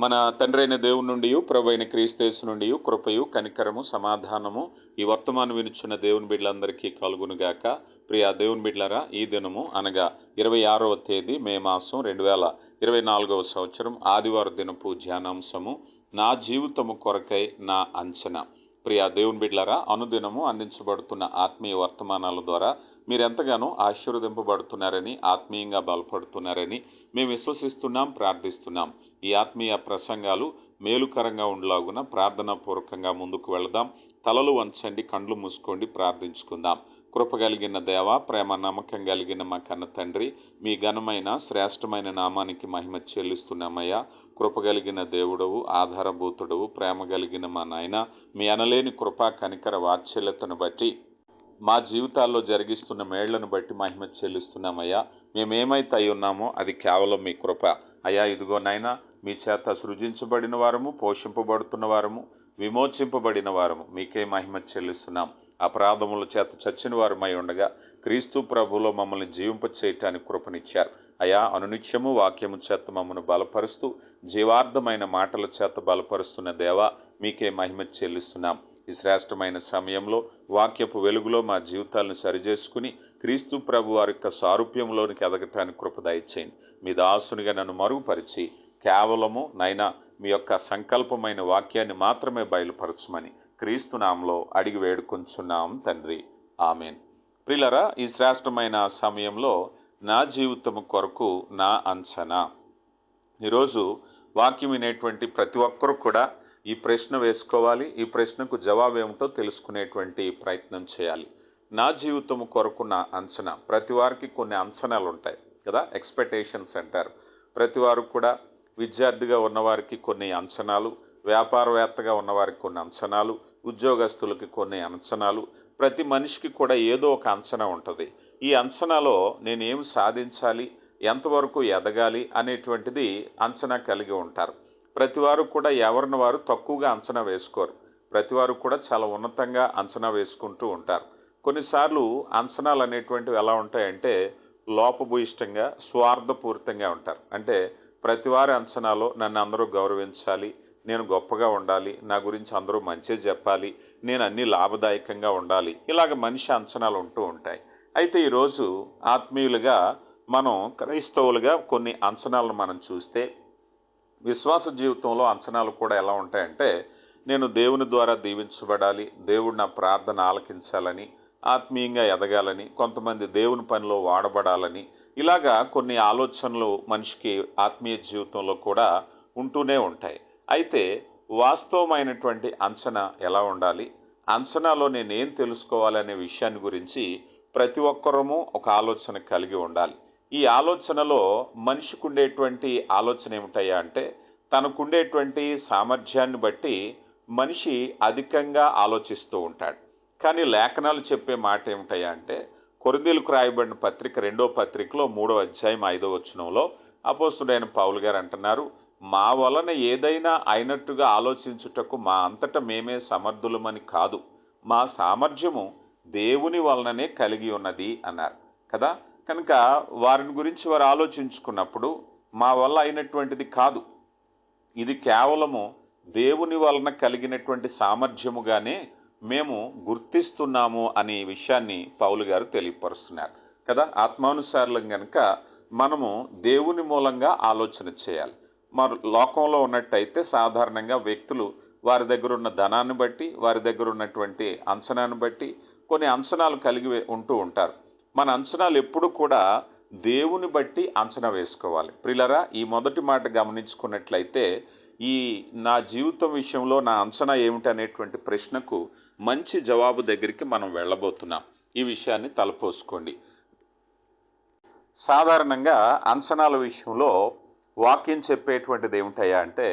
మన తండ్రి అయిన దేవుని నుండి ప్రభు అయిన క్రీస్తేసు నుండి కృపయు కనికరము సమాధానము ఈ వర్తమానం వినుచున్న దేవుని బిడ్డలందరికీ కలుగునుగాక. ప్రియా దేవుని బిడ్డలరా ఈ దినము అనగా ఇరవై ఆరవ తేదీ మే మాసం రెండు వేల ఇరవై నాలుగవ సంవత్సరం ఆదివారం దినపు ధ్యానాంశము. నా జీవితము కొరకై నా అంచనా. ప్రియ దేవుని బిడ్లరా అనుదినము అందించబడుతున్న ఆత్మీయ వర్తమానాల ద్వారా మీరెంతగానో ఆశీర్వదింపబడుతున్నారని ఆత్మీయంగా బలపడుతున్నారని మేము విశ్వసిస్తున్నాం ప్రార్థిస్తున్నాం. ఈ ఆత్మీయ ప్రసంగాలు మేలుకరంగా ఉండలాగున ప్రార్థనా పూర్వకంగా ముందుకు వెళదాం. తలలు వంచండి కండ్లు మూసుకోండి ప్రార్థించుకుందాం. కృప కలిగిన దేవ ప్రేమ నమ్మకం కలిగిన మా కన్న తండ్రి మీ ఘనమైన శ్రేష్టమైన నామానికి మహిమ చెల్లిస్తున్నామయ్యా. కృప కలిగిన దేవుడవు ఆధారభూతుడవు ప్రేమ కలిగిన మా నాయన మీ అనలేని కృపా కనికర వాత్సల్యతను బట్టి మా జీవితాల్లో జరిగిస్తున్న మేళ్ళను బట్టి మహిమ చెల్లిస్తున్నామయ్యా. మేమేమైతే అయి ఉన్నామో అది కేవలం మీ కృప. అయ్యా ఇదిగో నాయన మీ చేత సృజించబడిన వారము పోషింపబడుతున్న వారము విమోచింపబడిన వారము మీకే మహిమ చెల్లిస్తున్నాం. అపరాధముల చేత చచ్చిన వారమై ఉండగా క్రీస్తు ప్రభులో మమ్మల్ని జీవింప చేయటానికి కృపనిచ్చారు. అయా అనునిత్యము వాక్యము చేత మమ్మల్ని బలపరుస్తూ జీవార్థమైన మాటల చేత బలపరుస్తున్న దేవా మీకే మహిమ చెల్లిస్తున్నాం. ఈ శ్రేష్టమైన సమయంలో వాక్యపు వెలుగులో మా జీవితాలను సరిచేసుకుని క్రీస్తు ప్రభు వారి యొక్క సారూప్యంలోనికి ఎదగటానికి కృపదయచేయండి మీ దాసునిగా నన్ను మరుగుపరిచి కేవలము నైనా మీ యొక్క సంకల్పమైన వాక్యాన్ని మాత్రమే బయలుపరచమని క్రీస్తునాంలో అడిగి వేడుకొంచున్నాం తండ్రి. ఆమెన్. ప్రిలరా ఈ శ్రేష్టమైన సమయంలో నా జీవితము కొరకు నా అంచనా. ఈరోజు వాక్యం వినేటువంటి ప్రతి ఒక్కరు కూడా ఈ ప్రశ్న వేసుకోవాలి ఈ ప్రశ్నకు జవాబు ఏమిటో తెలుసుకునేటువంటి ప్రయత్నం చేయాలి. నా జీవితం కొరకు నా అంచనా. ప్రతి వారికి కొన్ని అంచనాలు ఉంటాయి కదా ఎక్స్పెక్టేషన్స్ అంటారు ప్రతి వారు కూడా విద్యార్థిగా ఉన్నవారికి కొన్ని అంచనాలు వ్యాపారవేత్తగా ఉన్నవారికి కొన్ని అంచనాలు ఉద్యోగస్తులకి కొన్ని అంచనాలు. ప్రతి మనిషికి కూడా ఏదో ఒక అంచనా ఉంటుంది. ఈ అంచనాలో నేనేం సాధించాలి ఎంతవరకు ఎదగాలి అనేటువంటిది అంచనా కలిగి ఉంటారు. ప్రతివారు కూడా ఎవరిని వారు తక్కువగా అంచనా వేసుకోరు. ప్రతివారు కూడా చాలా ఉన్నతంగా అంచనా వేసుకుంటూ ఉంటారు. కొన్నిసార్లు అంచనాలు అనేటువంటివి ఎలా ఉంటాయంటే లోపభూయిష్టంగా స్వార్థపూరితంగా ఉంటారు. అంటే ప్రతి వారి అంచనాలో నన్ను అందరూ గౌరవించాలి నేను గొప్పగా ఉండాలి నా గురించి అందరూ మంచి చెప్పాలి నేను అన్ని లాభదాయకంగా ఉండాలి ఇలాగ మనిషి అంచనాలు ఉంటూ ఉంటాయి. అయితే ఈరోజు ఆత్మీయులుగా మనం క్రైస్తవులుగా కొన్ని అంచనాలను మనం చూస్తే విశ్వాస జీవితంలో అంచనాలు కూడా ఎలా ఉంటాయంటే నేను దేవుని ద్వారా దీవించబడాలి దేవుడు నా ప్రార్థన ఆలకించాలని ఆత్మీయంగా ఎదగాలని కొంతమంది దేవుని పనిలో వాడబడాలని ఇలాగా కొన్ని ఆలోచనలు మనిషికి ఆత్మీయ జీవితంలో కూడా ఉంటూనే ఉంటాయి. అయితే వాస్తవమైనటువంటి అంచనా ఎలా ఉండాలి? అంచనాలో నేనేం తెలుసుకోవాలనే విషయాన్ని గురించి ప్రతి ఒక్కరము ఒక ఆలోచన కలిగి ఉండాలి. ఈ ఆలోచనలో మనిషికి ఉండేటువంటి ఆలోచన ఏమిటయ్యా అంటే తనకుండేటువంటి సామర్థ్యాన్ని బట్టి మనిషి అధికంగా ఆలోచిస్తూ ఉంటాడు. కానీ లేఖనాలు చెప్పే మాట ఏమిటయ్యా అంటే కొరిందీలకు రాయబడిన పత్రిక రెండో పత్రికలో మూడో అధ్యాయం ఐదో వచనంలో అపోస్తుడైన పావులు గారు అంటున్నారు మా వలన ఏదైనా అయినట్టుగా ఆలోచించుటకు మా అంతట మేమే సమర్థులమని కాదు. మా సామర్థ్యము దేవుని వలననే కలిగి ఉన్నది అన్నారు. కదా? కనుక వారిని గురించి వారు ఆలోచించుకున్నప్పుడు మా వల్ల అయినటువంటిది కాదు. ఇది కేవలము దేవుని వలన కలిగినటువంటి సామర్థ్యముగానే మేము గుర్తిస్తున్నాము అనే విషయాన్ని పౌలు గారు తెలియపరుస్తున్నారు. కదా? ఆత్మానుసారం కనుక మనము దేవుని మూలంగా ఆలోచన చేయాలి. మరి లోకంలో ఉన్నట్టయితే సాధారణంగా వ్యక్తులు వారి దగ్గర ఉన్న ధనాన్ని బట్టి వారి దగ్గర ఉన్నటువంటి అంచనాన్ని బట్టి కొన్ని అంచనాలు కలిగి ఉంటూ ఉంటారు. మన అంచనాలు ఎప్పుడు కూడా దేవుని బట్టి అంచనా వేసుకోవాలి. ప్రిలరా ఈ మొదటి మాట గమనించుకున్నట్లయితే ఈ నా జీవితం విషయంలో నా అంచనా ఏమిటి అనేటువంటి ప్రశ్నకు మంచి జవాబు దగ్గరికి మనం వెళ్ళబోతున్నాం. ఈ విషయాన్ని తలపోసుకోండి. సాధారణంగా అంచనాల విషయంలో వాక్యం చెప్పేటువంటిది ఏమిటయ్యా అంటే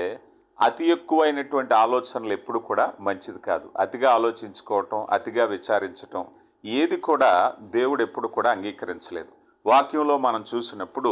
అతి ఎక్కువైనటువంటి ఆలోచనలు ఎప్పుడు కూడా మంచిది కాదు. అతిగా ఆలోచించుకోవటం అతిగా విచారించటం ఏది కూడా దేవుడు ఎప్పుడు కూడా అంగీకరించలేదు. వాక్యంలో మనం చూసినప్పుడు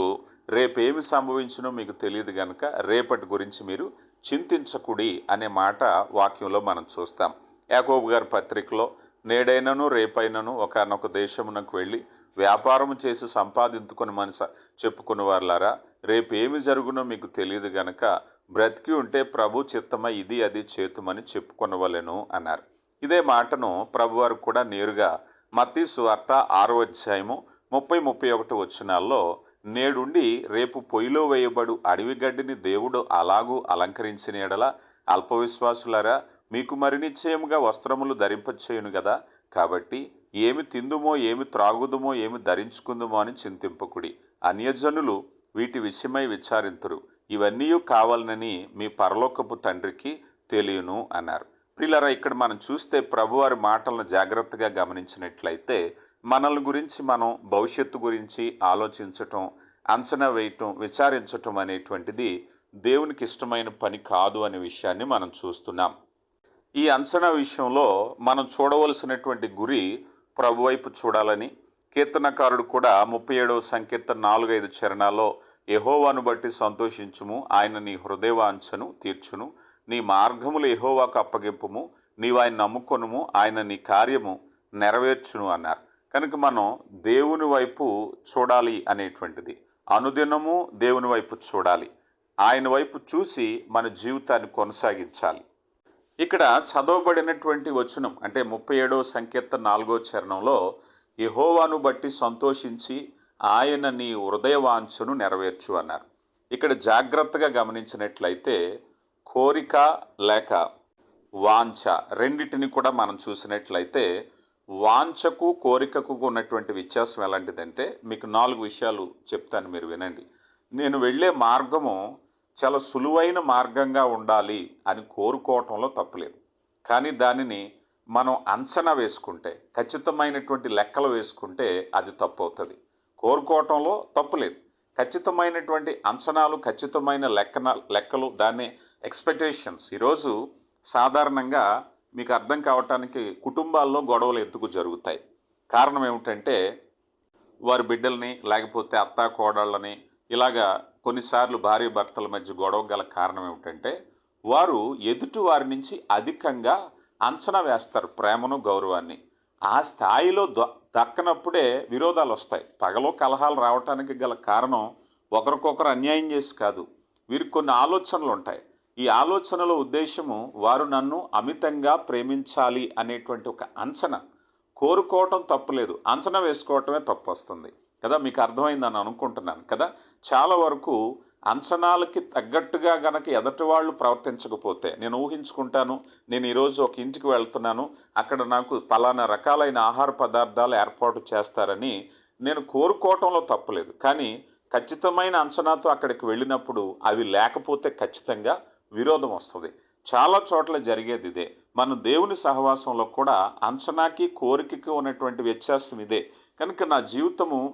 రేపేమి సంభవించినో మీకు తెలియదు కనుక రేపటి గురించి మీరు చింతించకుడి అనే మాట వాక్యంలో మనం చూస్తాం. యాకోబు గారి పత్రికలో నేడైనను రేపైనను ఒకనొక దేశమునకు వెళ్ళి వ్యాపారం చేసి సంపాదించుకుని మనస చెప్పుకున్న వారులారా రేపు ఏమి జరుగునో మీకు తెలియదు గనక బ్రతికి ఉంటే ప్రభు చిత్తమై ఇది అది చేతుమని చెప్పుకొనవలెను అన్నారు. ఇదే మాటను ప్రభువారు కూడా నేరుగా మత్తి సువార్త ఆరో అధ్యాయము ముప్పై ముప్పై ఒకటి వచ్చినాల్లో నేడుండి రేపు పొయ్యిలో వేయబడు అడవి గడ్డిని దేవుడు అలాగూ అలంకరించిన ఎడల అల్పవిశ్వాసులారా మీకు మరి నిశ్చయముగా వస్త్రములు ధరింపచేయును కదా కాబట్టి ఏమి తిందుమో ఏమి త్రాగుదుమో ఏమి ధరించుకుందుమో అని చింతింపకుడి. అన్యజనులు వీటి విషయమై విచారింతురు. ఇవన్నీ కావాలనని మీ పరలోకపు తండ్రికి తెలియను అన్నారు. ప్రిలరా ఇక్కడ మనం చూస్తే ప్రభువారి మాటలను జాగ్రత్తగా గమనించినట్లయితే మనల్ని గురించి మనం భవిష్యత్తు గురించి ఆలోచించటం అంచనా వేయటం విచారించటం అనేటువంటిది దేవునికి ఇష్టమైన పని కాదు అనే విషయాన్ని మనం చూస్తున్నాం. ఈ అంచనా విషయంలో మనం చూడవలసినటువంటి గురి ప్రభు వైపు చూడాలని కీర్తనకారుడు కూడా ముప్పై ఏడవ సంకీర్తన నాలుగైదు చరణాల్లో యహోవాను బట్టి సంతోషించుము ఆయన నీ హృదయవాంఛను తీర్చును నీ మార్గములు యహోవాకు అప్పగింపుము నీవు ఆయన నమ్ముకొనుము ఆయన నీ కార్యము నెరవేర్చును అన్నారు. కనుక మనం దేవుని వైపు చూడాలి అనేటువంటిది. అనుదినము దేవుని వైపు చూడాలి. ఆయన వైపు చూసి మన జీవితాన్ని కొనసాగించాలి. ఇక్కడ చదవబడినటువంటి వచనం అంటే ముప్పై ఏడో సంకీర్త నాలుగో చరణంలో యహోవాను బట్టి సంతోషించి ఆయన నీ హృదయవాంఛను నెరవేర్చు అన్నారు. ఇక్కడ జాగ్రత్తగా గమనించినట్లయితే కోరిక లేక వాంఛ రెండిటిని కూడా మనం చూసినట్లయితే వాంఛకు కోరికకు ఉన్నటువంటి వ్యత్యాసం ఎలాంటిదంటే మీకు నాలుగు విషయాలు చెప్తాను మీరు వినండి. నేను వెళ్ళే మార్గము చాలా సులువైన మార్గంగా ఉండాలి అని కోరుకోవటంలో తప్పులేదు. కానీ దానిని మనం అంచనా వేసుకుంటే ఖచ్చితమైనటువంటి లెక్కలు వేసుకుంటే అది తప్పు అవుతుంది కోరుకోవటంలో తప్పులేదు. ఖచ్చితమైనటువంటి అంచనాలు ఖచ్చితమైన లెక్కన లెక్కలు దాన్ని ఎక్స్పెక్టేషన్స్ ఈరోజు సాధారణంగా మీకు అర్థం కావటానికి కుటుంబాల్లో గొడవలు ఎందుకు జరుగుతాయి? కారణం ఏమిటంటే వారి బిడ్డల్ని లేకపోతే అత్త కోడళ్ళని ఇలాగా కొన్నిసార్లు భార్య భర్తల మధ్య గొడవ గల కారణం ఏమిటంటే వారు ఎదుటి వారి నుంచి అధికంగా అంచనా వేస్తారు ప్రేమను గౌరవాన్ని. ఆ స్థాయిలో ద- దక్కనప్పుడే విరోధాలు వస్తాయి. పగలో కలహాలు రావటానికి గల కారణం ఒకరికొకరు అన్యాయం చేసి కాదు. వీరికి కొన్ని ఆలోచనలు ఉంటాయి. ఈ ఆలోచనల ఉద్దేశము వారు నన్ను అమితంగా ప్రేమించాలి అనేటువంటి ఒక అంచనా. కోరుకోవటం తప్పులేదు. అంచనా వేసుకోవటమే తప్పు వస్తుంది. కదా మీకు అర్థమైందని అనుకుంటున్నాను కదా? చాలా వరకు అంచనాలకి తగ్గట్టుగా గనక ఎదటి వాళ్ళు ప్రవర్తించకపోతే నేను ఊహించుకుంటాను నేను ఈరోజు ఒక ఇంటికి వెళ్తున్నాను అక్కడ నాకు పలానా రకాలైన ఆహార పదార్థాలు ఏర్పాటు చేస్తారని నేను కోరుకోవటంలో తప్పలేదు కానీ ఖచ్చితమైన అంచనాతో అక్కడికి వెళ్ళినప్పుడు అవి లేకపోతే ఖచ్చితంగా విరోధం వస్తుంది. చాలా చోట్ల జరిగేది ఇదే. మన దేవుని సహవాసంలో కూడా అంచనాకి కోరికకి ఉన్నటువంటి వ్యత్యాసం ఇదే. కనుక నా జీవితము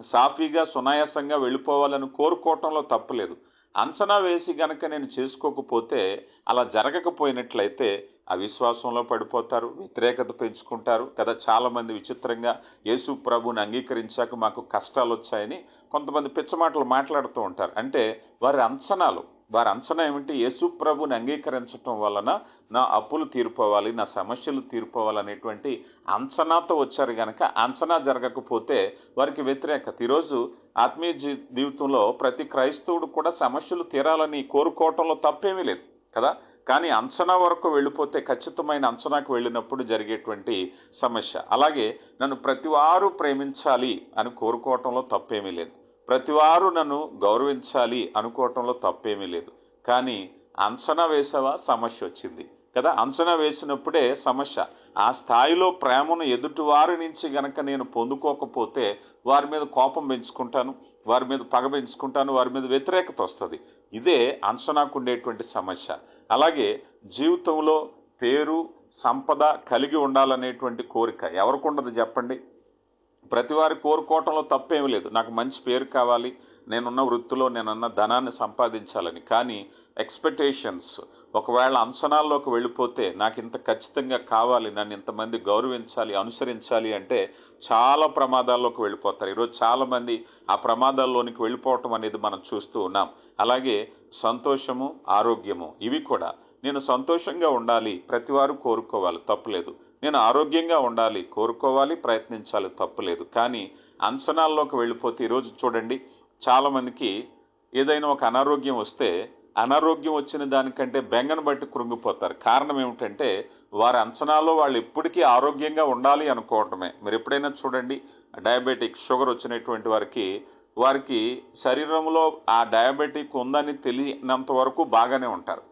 సాఫీగా సునాయాసంగా వెళ్ళిపోవాలని కోరుకోవటంలో తప్పలేదు. అంచనా వేసి గనక నేను చేసుకోకపోతే అలా జరగకపోయినట్లయితే అవిశ్వాసంలో పడిపోతారు వ్యతిరేకత పెంచుకుంటారు కదా. చాలామంది విచిత్రంగా యేసు ప్రభుని అంగీకరించాక మాకు కష్టాలు వచ్చాయని కొంతమంది పిచ్చమాటలు మాట్లాడుతూ ఉంటారు. అంటే వారి అంచనాలు వారి అంచనా ఏమిటి? యేసు ప్రభుని అంగీకరించటం వలన నా అప్పులు తీర్పోవాలి నా సమస్యలు తీర్పోవాలనేటువంటి అంచనాతో వచ్చారు కనుక అంచనా జరగకపోతే వారికి వ్యతిరేకత. ఈరోజు ఆత్మీయ జీ జీవితంలో ప్రతి క్రైస్తవుడు కూడా సమస్యలు తీరాలని కోరుకోవటంలో తప్పేమీ లేదు కదా? కానీ అంచనా వరకు వెళ్ళిపోతే ఖచ్చితమైన అంచనాకు వెళ్ళినప్పుడు జరిగేటువంటి సమస్య. అలాగే నన్ను ప్రతివారు ప్రేమించాలి అని కోరుకోవటంలో తప్పేమీ లేదు. ప్రతివారు నన్ను గౌరవించాలి అనుకోవటంలో తప్పేమీ లేదు. కానీ అంచనా వేసావా? సమస్య వచ్చింది. కదా? అంచనా వేసినప్పుడే సమస్య. ఆ స్థాయిలో ప్రేమను ఎదుటివారి నుంచి గనక నేను పొందుకోకపోతే వారి మీద కోపం పెంచుకుంటాను వారి మీద పగ పెంచుకుంటాను వారి మీద వ్యతిరేకత వస్తుంది. ఇదే అంచనాకు ఉండేటువంటి సమస్య. అలాగే జీవితంలో పేరు సంపద కలిగి ఉండాలనేటువంటి కోరిక. ఎవరికి ఉండదు చెప్పండి? ప్రతి వారి కోరుకోవటంలో తప్పేమీ లేదు. నాకు మంచి పేరు కావాలి. నేనున్న వృత్తిలో నేనున్న ధనాన్ని సంపాదించాలని. కానీ ఎక్స్పెక్టేషన్స్ ఒకవేళ అంచనాల్లోకి వెళ్ళిపోతే నాకు ఇంత ఖచ్చితంగా కావాలి. నన్ను ఇంతమంది గౌరవించాలి అనుసరించాలి అంటే చాలా ప్రమాదాల్లోకి వెళ్ళిపోతారు. ఈరోజు చాలామంది ఆ ప్రమాదాల్లోనికి వెళ్ళిపోవటం అనేది మనం చూస్తూ ఉన్నాం. అలాగే సంతోషము ఆరోగ్యము ఇవి కూడా. నేను సంతోషంగా ఉండాలి. ప్రతివారు కోరుకోవాలి. తప్పులేదు నేను ఆరోగ్యంగా ఉండాలి కోరుకోవాలి ప్రయత్నించాలి తప్పులేదు. కానీ అంచనాల్లోకి వెళ్ళిపోతే ఈరోజు చూడండి చాలామందికి ఏదైనా ఒక అనారోగ్యం వస్తే అనారోగ్యం వచ్చిన దానికంటే బెంగను బట్టి కృంగిపోతారు. కారణం ఏమిటంటే వారి అంచనాలో వాళ్ళు ఎప్పటికీ ఆరోగ్యంగా ఉండాలి అనుకోవటమే. మీరు ఎప్పుడైనా చూడండి డయాబెటిక్ షుగర్ వచ్చినటువంటి వారికి వారికి శరీరంలో ఆ డయాబెటిక్ ఉందని తెలియనంత వరకు బాగానే ఉంటారు.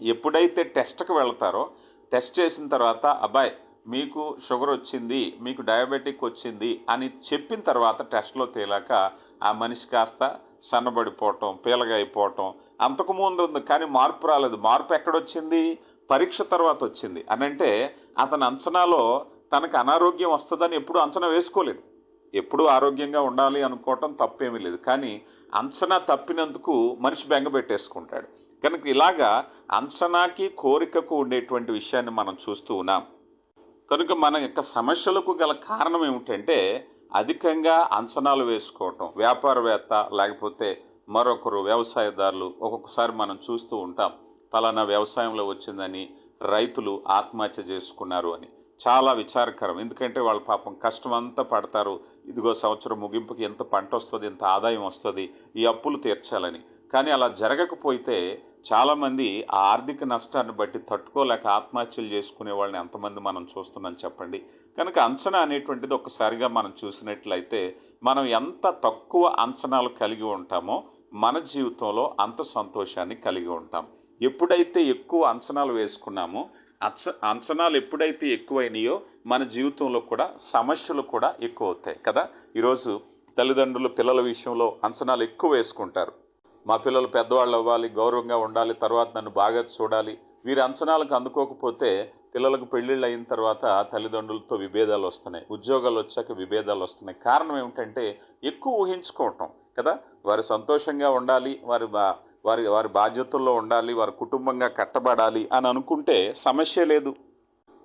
ఎప్పుడైతే టెస్ట్కి వెళ్తారో టెస్ట్ చేసిన తర్వాత అబ్బాయి మీకు షుగర్ వచ్చింది మీకు డయాబెటిక్ వచ్చింది అని చెప్పిన తర్వాత టెస్ట్లో తేలాక ఆ మనిషి కాస్త సన్నబడిపోవటం పీలగా అయిపోవటం అంతకుముందు ఉంది కానీ మార్పు రాలేదు. మార్పు ఎక్కడొచ్చింది? పరీక్ష తర్వాత వచ్చింది. అనంటే అతని అంచనాలో తనకు అనారోగ్యం వస్తుందని ఎప్పుడు అంచనా వేసుకోలేదు. ఎప్పుడూ ఆరోగ్యంగా ఉండాలి అనుకోవటం తప్పేమీ లేదు. కానీ అంచనా తప్పినందుకు మనిషి బెంగ పెట్టేసుకుంటాడు. కనుక ఇలాగా అంచనాకి కోరికకు ఉండేటువంటి విషయాన్ని మనం చూస్తూ ఉన్నాం. కనుక మన యొక్క సమస్యలకు గల కారణం ఏమిటంటే అధికంగా అంచనాలు వేసుకోవటం వ్యాపారవేత్త లేకపోతే మరొకరు వ్యవసాయదారులు ఒక్కొక్కసారి మనం చూస్తూ ఉంటాం. పలానా వ్యవసాయంలో వచ్చిందని రైతులు ఆత్మహత్య చేసుకున్నారు అని. చాలా విచారకరం. ఎందుకంటే వాళ్ళ పాపం కష్టం అంతా పడతారు. ఇదిగో సంవత్సరం ముగింపుకి ఎంత పంట వస్తుంది ఎంత ఆదాయం వస్తుంది ఈ అప్పులు తీర్చాలని. కానీ అలా జరగకపోతే చాలామంది ఆ ఆర్థిక నష్టాన్ని బట్టి తట్టుకోలేక ఆత్మహత్యలు చేసుకునే వాళ్ళని ఎంతమంది మనం చూస్తున్నాం చెప్పండి. కనుక అంచనా అనేటువంటిది ఒకసారిగా మనం చూసినట్లయితే మనం ఎంత తక్కువ అంచనాలు కలిగి ఉంటామో మన జీవితంలో అంత సంతోషాన్ని కలిగి ఉంటాం. ఎప్పుడైతే ఎక్కువ అంచనాలు వేసుకున్నామో అంచ అంచనాలు ఎప్పుడైతే ఎక్కువైనాయో మన జీవితంలో కూడా సమస్యలు కూడా ఎక్కువ అవుతాయి కదా. ఈరోజు తల్లిదండ్రులు పిల్లల విషయంలో అంచనాలు ఎక్కువ వేసుకుంటారు. మా పిల్లలు పెద్దవాళ్ళు అవ్వాలి గౌరవంగా ఉండాలి తర్వాత నన్ను బాగా చూడాలి. వీరి అంచనాలకు అందుకోకపోతే పిల్లలకు పెళ్ళిళ్ళు అయిన తర్వాత తల్లిదండ్రులతో విభేదాలు వస్తున్నాయి. ఉద్యోగాలు వచ్చాక విభేదాలు వస్తున్నాయి. కారణం ఏమిటంటే ఎక్కువ ఊహించుకోవటం కదా? వారు సంతోషంగా ఉండాలి వారి బా- వారి వారి బాధ్యతల్లో ఉండాలి వారి కుటుంబంగా కట్టబడాలి అని అనుకుంటే సమస్య లేదు.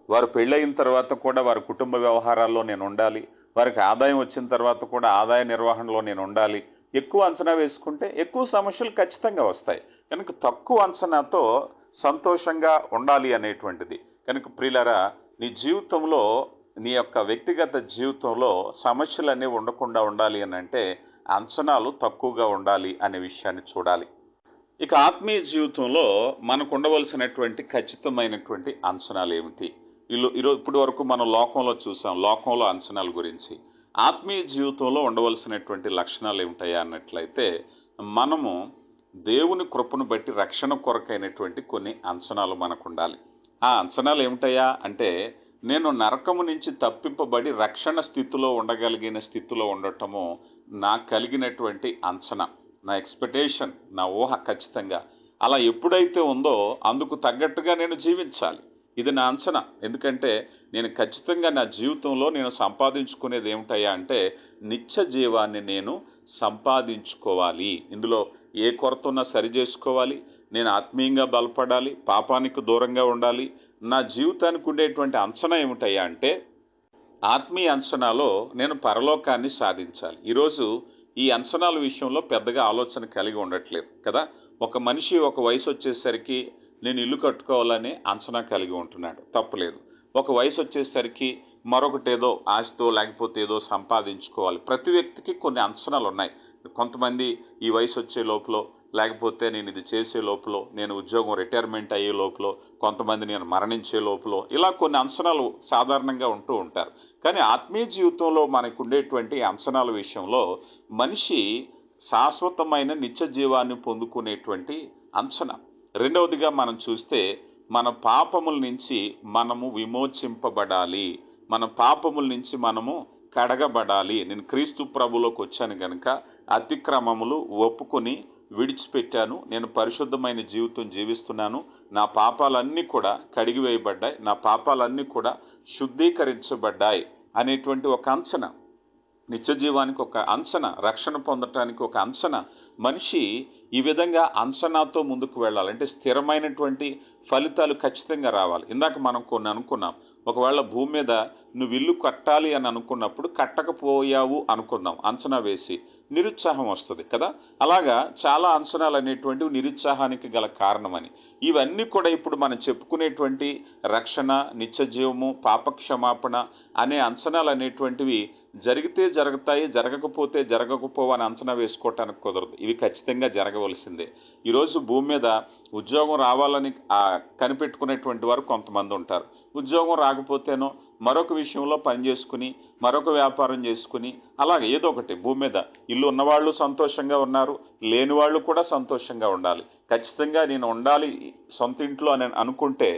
వారు పెళ్ళయిన తర్వాత కూడా వారి కుటుంబ వ్యవహారాల్లో నేను ఉండాలి. వారికి ఆదాయం వచ్చిన తర్వాత కూడా ఆదాయ నిర్వహణలో నేను ఉండాలి. ఎక్కువ అంచనా వేసుకుంటే ఎక్కువ సమస్యలు ఖచ్చితంగా వస్తాయి. కనుక తక్కువ అంచనాతో సంతోషంగా ఉండాలి అనేటువంటిది. కనుక ప్రియులరా నీ జీవితంలో నీ యొక్క వ్యక్తిగత జీవితంలో సమస్యలు అనేవి ఉండకుండా ఉండాలి అని అంటే అంచనాలు తక్కువగా ఉండాలి అనే విషయాన్ని చూడాలి. ఇక ఆత్మీయ జీవితంలో మనకు ఉండవలసినటువంటి ఖచ్చితమైనటువంటి అంచనాలు ఏమిటి? ఇల్లు ఈరోజు ఇప్పటి వరకు మనం లోకంలో చూసాం లోకంలో అంచనాల గురించి. ఆత్మీయ జీవితంలో ఉండవలసినటువంటి లక్షణాలు ఏమిటాయా అన్నట్లయితే మనము దేవుని కృపను బట్టి రక్షణ కొరకైనటువంటి కొన్ని అంచనాలు మనకు ఉండాలి ఆ అంచనాలు ఏమిటయా అంటే నేను నరకము నుంచి తప్పింపబడి రక్షణ స్థితిలో ఉండగలిగిన స్థితిలో ఉండటము నాకు కలిగినటువంటి అంచనా నా ఎక్స్పెక్టేషన్ నా ఊహ ఖచ్చితంగా. అలా ఎప్పుడైతే ఉందో అందుకు తగ్గట్టుగా నేను జీవించాలి. ఇది నా అంచనా. ఎందుకంటే నేను ఖచ్చితంగా నా జీవితంలో నేను సంపాదించుకునేది ఏమిటయ్యా అంటే నిత్య జీవాన్ని నేను సంపాదించుకోవాలి. ఇందులో ఏ కొరత ఉన్నా సరి చేసుకోవాలి. నేను ఆత్మీయంగా బలపడాలి. పాపానికి దూరంగా ఉండాలి. నా జీవితానికి ఉండేటువంటి అంచనా ఏమిటయ్యా అంటే ఆత్మీయ అంచనాలో నేను పరలోకాన్ని సాధించాలి. ఈరోజు ఈ అంచనాల విషయంలో పెద్దగా ఆలోచన కలిగి ఉండట్లేదు కదా. ఒక మనిషి ఒక వయసు వచ్చేసరికి నేను ఇల్లు కట్టుకోవాలని అంచనా కలిగి ఉంటున్నాడు. తప్పులేదు. ఒక వయసు వచ్చేసరికి మరొకటి ఏదో ఆశతో లేకపోతే ఏదో సంపాదించుకోవాలి. ప్రతి వ్యక్తికి కొన్ని అంచనాలు ఉన్నాయి. కొంతమంది ఈ వయసు వచ్చే లోపల లేకపోతే నేను ఇది చేసే లోపల నేను ఉద్యోగం రిటైర్మెంట్ అయ్యే లోపల కొంతమంది నేను మరణించే లోపల ఇలా కొన్ని అంచనాలు సాధారణంగా ఉంటూ ఉంటారు. కానీ ఆత్మీయ జీవితంలో మనకు ఉండేటువంటి అంచనాల విషయంలో మనిషి శాశ్వతమైన నిత్య జీవాన్ని పొందుకునేటువంటి అంచనా. రెండవదిగా మనం చూస్తే మన పాపముల నుంచి మనము విమోచింపబడాలి. మన పాపముల నుంచి మనము కడగబడాలి. నేను క్రీస్తు ప్రభులోకి వచ్చాను కనుక అతిక్రమములు ఒప్పుకొని విడిచిపెట్టాను. నేను పరిశుద్ధమైన జీవితం జీవిస్తున్నాను. నా పాపాలన్నీ కూడా కడిగివేయబడ్డాయి. నా పాపాలన్నీ కూడా శుద్ధీకరించబడ్డాయి అనేటువంటి ఒక అంచనా. నిత్య జీవానికి ఒక అంచనా రక్షణ పొందటానికి ఒక అంచనా. మనిషి ఈ విధంగా అంచనాతో ముందుకు వెళ్ళాలి. అంటే స్థిరమైనటువంటి ఫలితాలు ఖచ్చితంగా రావాలి. ఇందాక మనం కొన్ని అనుకున్నాం. ఒకవేళ భూమి మీద నువ్వు ఇల్లు కట్టాలి అని అనుకున్నప్పుడు కట్టకపోయావు అనుకుందాం. అంచనా వేసి నిరుత్సాహం వస్తుంది కదా? అలాగా చాలా అంచనాలు అనేటువంటివి నిరుత్సాహానికి గల కారణమని. ఇవన్నీ కూడా ఇప్పుడు మనం చెప్పుకునేటువంటి రక్షణ నిత్యజీవము పాపక్షమాపణ అనే అంచనాలు అనేటువంటివి జరిగితే జరుగుతాయి జరగకపోతే జరగకపోవు అని అంచనా వేసుకోవటానికి కుదరదు. ఇవి ఖచ్చితంగా జరగవలసిందే. ఈరోజు భూమి మీద ఉద్యోగం రావాలని కనిపెట్టుకునేటువంటి వారు కొంతమంది ఉంటారు. ఉద్యోగం రాకపోతేనో మరొక విషయంలో పని చేసుకుని మరొక వ్యాపారం చేసుకుని అలాగే ఏదో ఒకటి భూమి మీద ఇల్లు ఉన్నవాళ్ళు సంతోషంగా ఉన్నారు లేని వాళ్ళు కూడా సంతోషంగా ఉండాలి. ఖచ్చితంగా నేను ఉండాలి సొంత ఇంట్లో అని అనుకుంటే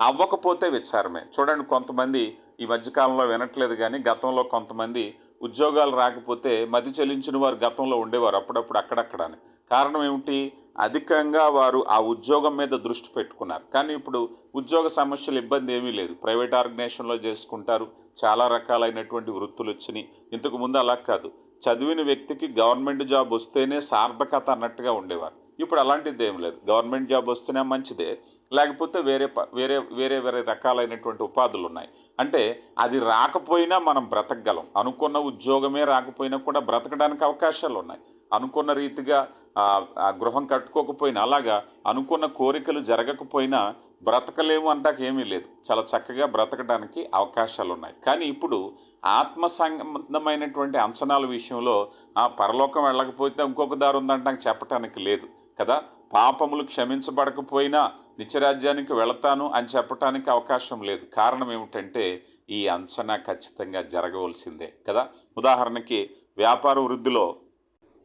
అవ్వకపోతే విచారమే. చూడండి కొంతమంది ఈ మధ్యకాలంలో వినట్లేదు కానీ గతంలో కొంతమంది ఉద్యోగాలు రాకపోతే మది చెల్లించిన వారు గతంలో ఉండేవారు అప్పుడప్పుడు అక్కడక్కడని. కారణం ఏమిటి? అధికంగా వారు ఆ ఉద్యోగం మీద దృష్టి పెట్టుకున్నారు. కానీ ఇప్పుడు ఉద్యోగ సమస్యలు ఇబ్బంది ఏమీ లేదు. ప్రైవేట్ ఆర్గనైజేషన్లో చేసుకుంటారు. చాలా రకాలైనటువంటి వృత్తులు వచ్చినాయి. ఇంతకు ముందు అలా కాదు. చదివిన వ్యక్తికి గవర్నమెంట్ జాబ్ వస్తేనే సార్థకత అన్నట్టుగా ఉండేవారు. ఇప్పుడు అలాంటిది ఏం లేదు. గవర్నమెంట్ జాబ్ వస్తేనే మంచిదే. లేకపోతే వేరే ప- వేరే వేరే వేరే రకాలైనటువంటి ఉపాధులు ఉన్నాయి. అంటే అది రాకపోయినా మనం బ్రతకగలం. అనుకున్న ఉద్యోగమే రాకపోయినా కూడా బ్రతకడానికి అవకాశాలు ఉన్నాయి. అనుకున్న రీతిగా ఆ, గృహం కట్టుకోకపోయినా అలాగా అనుకున్న కోరికలు జరగకపోయినా బ్రతకలేము అంటాక ఏమీ లేదు. చాలా చక్కగా బ్రతకడానికి అవకాశాలు ఉన్నాయి. కానీ ఇప్పుడు ఆత్మ సంబంధమైనటువంటి అంచనాల విషయంలో ఆ పరలోకం వెళ్ళకపోతే ఇంకొక దారి ఉందంటాక చెప్పటానికి లేదు కదా. పాపములు క్షమించబడకపోయినా నిత్యరాజ్యానికి వెళతాను అని చెప్పటానికి అవకాశం లేదు. కారణం ఏమిటంటే ఈ అంచనా ఖచ్చితంగా జరగవలసిందే కదా. ఉదాహరణకి వ్యాపార వృద్ధిలో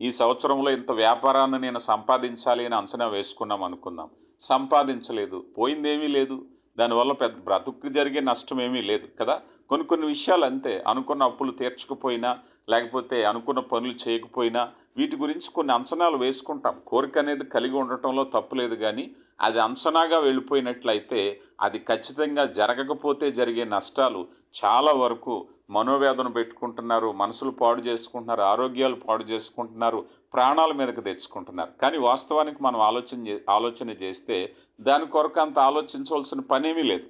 ఈ సంవత్సరంలో ఇంత వ్యాపారాన్ని నేను సంపాదించాలి అని అంచనా వేసుకున్నాం అనుకుందాం. సంపాదించలేదు. పోయిందేమీ లేదు. దానివల్ల పెద్ద బ్రతుకు జరిగే నష్టం ఏమీ లేదు కదా. కొన్ని కొన్ని విషయాలు అంతే. అనుకున్న అప్పులు తీర్చకపోయినా లేకపోతే అనుకున్న పనులు చేయకపోయినా వీటి గురించి కొన్ని అంచనాలు వేసుకుంటాం. కోరిక అనేది కలిగి ఉండటంలో తప్పులేదు కానీ అది అంచనాగా వెళ్ళిపోయినట్లయితే అది ఖచ్చితంగా జరగకపోతే జరిగే నష్టాలు చాలా వరకు మనోవేదన పెట్టుకుంటున్నారు మనసులు పాడు చేసుకుంటున్నారు ఆరోగ్యాలు పాడు చేసుకుంటున్నారు ప్రాణాల మీదకి తెచ్చుకుంటున్నారు. కానీ వాస్తవానికి మనం ఆలోచన ఆలోచన చేస్తే దాని కొరకు అంత ఆలోచించవలసిన పనేమీ లేదు.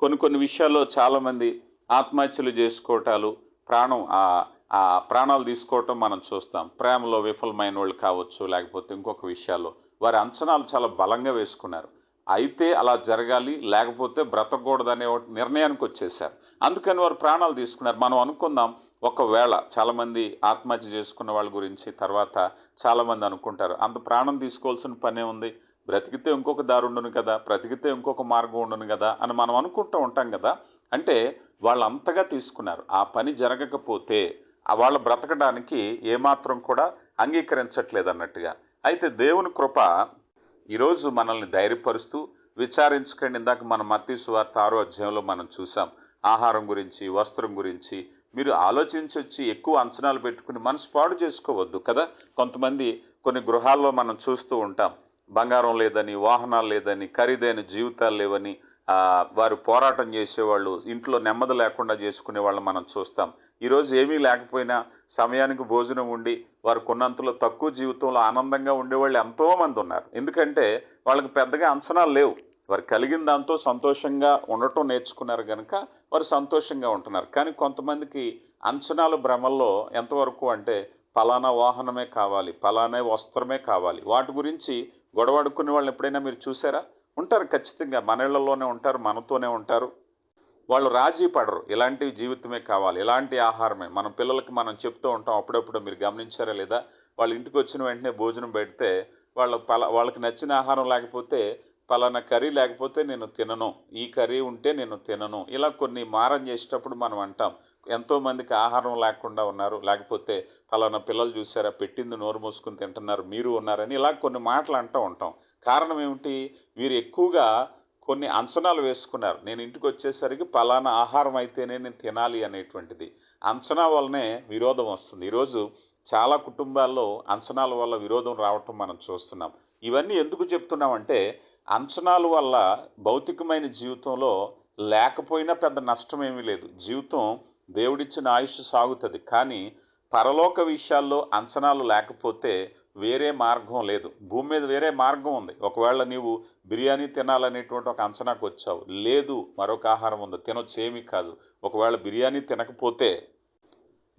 కొన్ని కొన్ని విషయాల్లో చాలామంది ఆత్మహత్యలు చేసుకోవటాలు ప్రాణం ఆ ప్రాణాలు తీసుకోవటం మనం చూస్తాం. ప్రేమలో విఫలమైన వాళ్ళు కావచ్చు లేకపోతే ఇంకొక విషయాల్లో వారి అంచనాలు చాలా బలంగా వేసుకున్నారు. అయితే అలా జరగాలి లేకపోతే బ్రతకూడదనే ఒక నిర్ణయానికి వచ్చేసారు అందుకని వారు ప్రాణాలు తీసుకున్నారు. మనం అనుకుందాం ఒకవేళ చాలామంది ఆత్మహత్య చేసుకున్న వాళ్ళ గురించి తర్వాత చాలామంది అనుకుంటారు. అంత ప్రాణం తీసుకోవాల్సిన పనే ఉంది. బ్రతికితే ఇంకొక దారి ఉండును కదా బ్రతికితే ఇంకొక మార్గం ఉండును కదా అని మనం అనుకుంటూ ఉంటాం కదా. అంటే వాళ్ళు అంతగా తీసుకున్నారు. ఆ పని జరగకపోతే వాళ్ళు వాళ్ళ బ్రతకడానికి ఏమాత్రం కూడా అంగీకరించట్లేదు అన్నట్టుగా. అయితే దేవుని కృప ఈరోజు మనల్ని ధైర్యపరుస్తూ విచారించకండి. ఇందాక మన మత్తి సువార్త ఆరో అధ్యాయంలో మనం చూసాం. ఆహారం గురించి వస్త్రం గురించి మీరు ఆలోచించి వచ్చి ఎక్కువ అంచనాలు పెట్టుకుని మనసు పాడు చేసుకోవద్దు కదా? కొంతమంది కొన్ని గృహాల్లో మనం చూస్తూ ఉంటాం. బంగారం లేదని వాహనాలు లేదని ఖరీదైన జీవితాలు లేవని వారు పోరాటం చేసేవాళ్ళు ఇంట్లో నెమ్మది లేకుండా చేసుకునే వాళ్ళు మనం చూస్తాం. ఈరోజు ఏమీ లేకపోయినా సమయానికి భోజనం ఉండి వారు కొన్నంతలో తక్కువ జీవితంలో ఆనందంగా ఉండేవాళ్ళు ఎంతోమంది ఉన్నారు. ఎందుకంటే వాళ్ళకి పెద్దగా అంచనాలు లేవు. వారు కలిగిన దాంతో సంతోషంగా ఉండటం నేర్చుకున్నారు కనుక వారు సంతోషంగా ఉంటున్నారు. కానీ కొంతమందికి అంచనాలు భ్రమల్లో ఎంతవరకు అంటే ఫలానా వాహనమే కావాలి ఫలానా వస్త్రమే కావాలి. వాటి గురించి గొడవడుకునే వాళ్ళని ఎప్పుడైనా మీరు చూసారా? ఉంటారు ఖచ్చితంగా. మన ఇళ్ళలోనే ఉంటారు మనతోనే ఉంటారు. వాళ్ళు రాజీ పడరు. ఇలాంటి జీవితమే కావాలి. ఇలాంటి ఆహారమే. మన పిల్లలకి మనం చెప్తూ ఉంటాం అప్పుడప్పుడు మీరు గమనించారా లేదా? వాళ్ళ ఇంటికి వచ్చిన వెంటనే భోజనం పెడితే వాళ్ళ పల వాళ్ళకి నచ్చిన ఆహారం లేకపోతే పలానా కర్రీ లేకపోతే నేను తినను. ఈ కర్రీ ఉంటే నేను తినను. ఇలా కొన్ని మారం చేసేటప్పుడు మనం అంటాం. ఎంతోమందికి ఆహారం లేకుండా ఉన్నారు. లేకపోతే పలానా పిల్లలు చూసారా? పెట్టింది నోరు మూసుకుని తింటున్నారు. మీరు ఉన్నారని ఇలా కొన్ని మాటలు అంటూ ఉంటాం. కారణం ఏమిటి? వీరు ఎక్కువగా కొన్ని అంచనాలు వేసుకున్నారు. నేను ఇంటికి వచ్చేసరికి పలానా ఆహారం అయితేనే నేను తినాలి అనేటువంటిది. అంచనా వల్లనే విరోధం వస్తుంది. ఈరోజు చాలా కుటుంబాల్లో అంచనాల వల్ల విరోధం రావటం మనం చూస్తున్నాం. ఇవన్నీ ఎందుకు చెప్తున్నామంటే అంచనాల వల్ల భౌతికమైన జీవితంలో లేకపోయినా పెద్ద నష్టం ఏమీ లేదు. జీవితం దేవుడిచ్చిన ఆయుష్ సాగుతుంది. కానీ పరలోక విషయాల్లో అంచనాలు లేకపోతే వేరే మార్గం లేదు. భూమి మీద వేరే మార్గం ఉంది. ఒకవేళ నీవు బిర్యానీ తినాలనేటువంటి ఒక అంచనాకు వచ్చావు. లేదు మరొక ఆహారం ఉంది. తినొచ్చు ఏమీ కాదు. ఒకవేళ బిర్యానీ తినకపోతే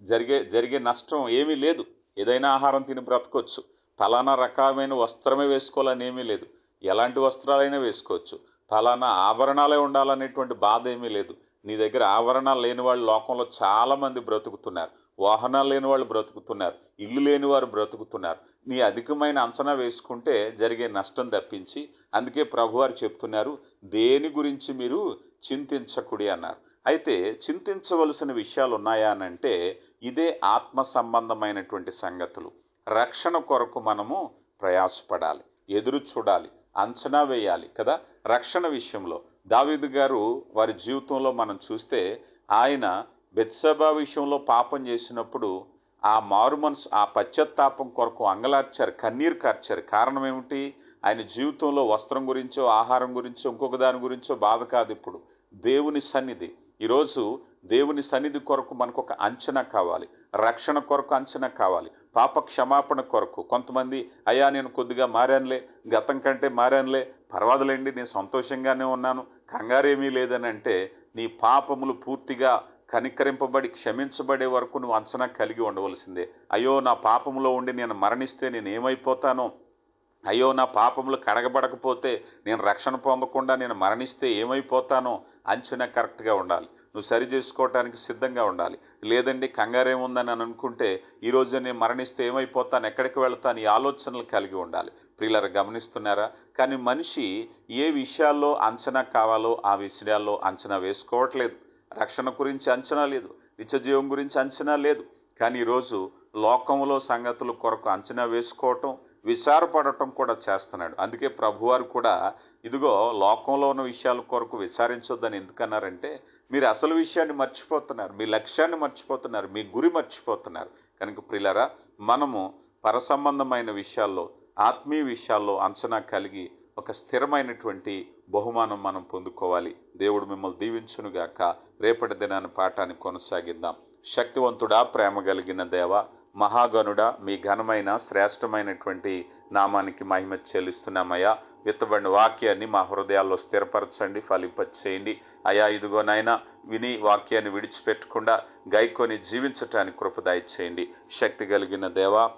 జరిగే జరిగే నష్టం ఏమీ లేదు. ఏదైనా ఆహారం తిని బ్రతకొచ్చు. ఫలానా రకమైన వస్త్రమే వేసుకోవాలని ఏమీ లేదు. ఎలాంటి వస్త్రాలైనా వేసుకోవచ్చు. ఫలానా ఆభరణాలే ఉండాలనేటువంటి బాధ ఏమీ లేదు. నీ దగ్గర ఆభరణాలు లేని వాళ్ళు లోకంలో చాలామంది బ్రతుకుతున్నారు. వాహనాలు లేని వాళ్ళు బ్రతుకుతున్నారు. ఇల్లు లేని వారు బ్రతుకుతున్నారు. నీ అధికమైన అంచనా వేసుకుంటే జరిగే నష్టం తప్పించి అందుకే ప్రభువారు చెప్తున్నారు దేని గురించి మీరు చింతించకుడి అన్నారు. అయితే చింతించవలసిన విషయాలు ఉన్నాయా అని అంటే ఇదే ఆత్మ సంబంధమైనటువంటి సంగతులు. రక్షణ కొరకు మనము ప్రయాసపడాలి ఎదురు చూడాలి అంచనా వేయాలి కదా? రక్షణ విషయంలో. దావీదు గారు వారి జీవితంలో మనం చూస్తే ఆయన బెత్సభా విషయంలో పాపం చేసినప్పుడు ఆ మారు మనసు ఆ పశ్చాత్తాపం కొరకు అంగలార్చారు కన్నీరు కార్చారు కారణం ఏమిటి? ఆయన జీవితంలో వస్త్రం గురించో ఆహారం గురించో ఇంకొక దాని గురించో బాధ కాదు ఇప్పుడు. దేవుని సన్నిధి. ఈరోజు దేవుని సన్నిధి కొరకు మనకు ఒక అంచనా కావాలి. రక్షణ కొరకు అంచనా కావాలి. పాప క్షమాపణ కొరకు. కొంతమంది అయ్యా నేను కొద్దిగా మారానులే. గతం కంటే మారానులే. పర్వాదులేండి నేను సంతోషంగానే ఉన్నాను. కంగారేమీ లేదని అంటే నీ పాపములు పూర్తిగా కనికరింపబడి క్షమించబడే వరకు నువ్వు అంచనా కలిగి ఉండవలసిందే. అయ్యో నా పాపములో ఉండి నేను మరణిస్తే నేను ఏమైపోతానో? అయ్యో నా పాపములు కడగబడకపోతే నేను రక్షణ పొందకుండా నేను మరణిస్తే ఏమైపోతానో? అంచనా కరెక్ట్గా ఉండాలి. నువ్వు సరి చేసుకోవటానికి సిద్ధంగా ఉండాలి. లేదండి కంగారేముందని అని అనుకుంటే ఈరోజు నేను మరణిస్తే ఏమైపోతాను? ఎక్కడికి వెళ్తాను? ఈ ఆలోచనలు కలిగి ఉండాలి. ప్రియులరు గమనిస్తున్నారా? కానీ మనిషి ఏ విషయాల్లో అంచనా కావాలో ఆ విషయాల్లో అంచనా వేసుకోవట్లేదు. రక్షణ గురించి అంచనా లేదు నిత్యజీవం గురించి అంచనా లేదు. కానీ ఈరోజు లోకంలో సంగతుల కొరకు అంచనా వేసుకోవటం విచారపడటం కూడా చేస్తున్నాడు. అందుకే ప్రభువారు కూడా ఇదిగో లోకంలో ఉన్న విషయాల కొరకు విచారించొద్దని ఎందుకన్నారంటే మీరు అసలు విషయాన్ని మర్చిపోతున్నారు మీ లక్ష్యాన్ని మర్చిపోతున్నారు మీ గురి మర్చిపోతున్నారు. కనుక ప్రిలరా మనము పరసంబంధమైన విషయాల్లో ఆత్మీయ విషయాల్లో అంచనా కలిగి ఒక స్థిరమైనటువంటి బహుమానం మనం పొందుకోవాలి. దేవుడు మిమ్మల్ని దీవించునుగాక రేపటి దినాన్ని పాఠాన్ని కొనసాగిద్దాం. శక్తివంతుడా ప్రేమ కలిగిన దేవ మహాగణుడా మీ ఘనమైన శ్రేష్టమైనటువంటి నామానికి మహిమ చెల్లిస్తున్నామయ్యా. విత్తబడిన వాక్యాన్ని మా హృదయాల్లో స్థిరపరచండి ఫలింపచేయండి. అయా ఇదిగోనైనా విని వాక్యాన్ని విడిచిపెట్టకుండా గైకొని జీవించటానికి కృపదాయి చేయండి శక్తి కలిగిన దేవా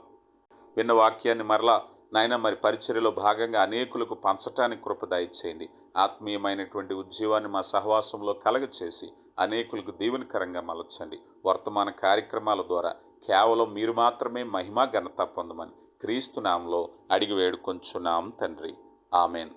విన్న వాక్యాన్ని మరలా నాయన మరి పరిచర్యలో భాగంగా అనేకులకు పంచటానికి కృపదాయి దయచేయండి. ఆత్మీయమైనటువంటి ఉద్యోగాన్ని మా సహవాసంలో కలగచేసి అనేకులకు దీవెనకరంగా మలచండి. వర్తమాన కార్యక్రమాల ద్వారా కేవలం మీరు మాత్రమే మహిమా ఘనత పొందమని క్రీస్తు నామంలో అడిగి వేడుకొంచున్నాం తండ్రి. ఆమెన్.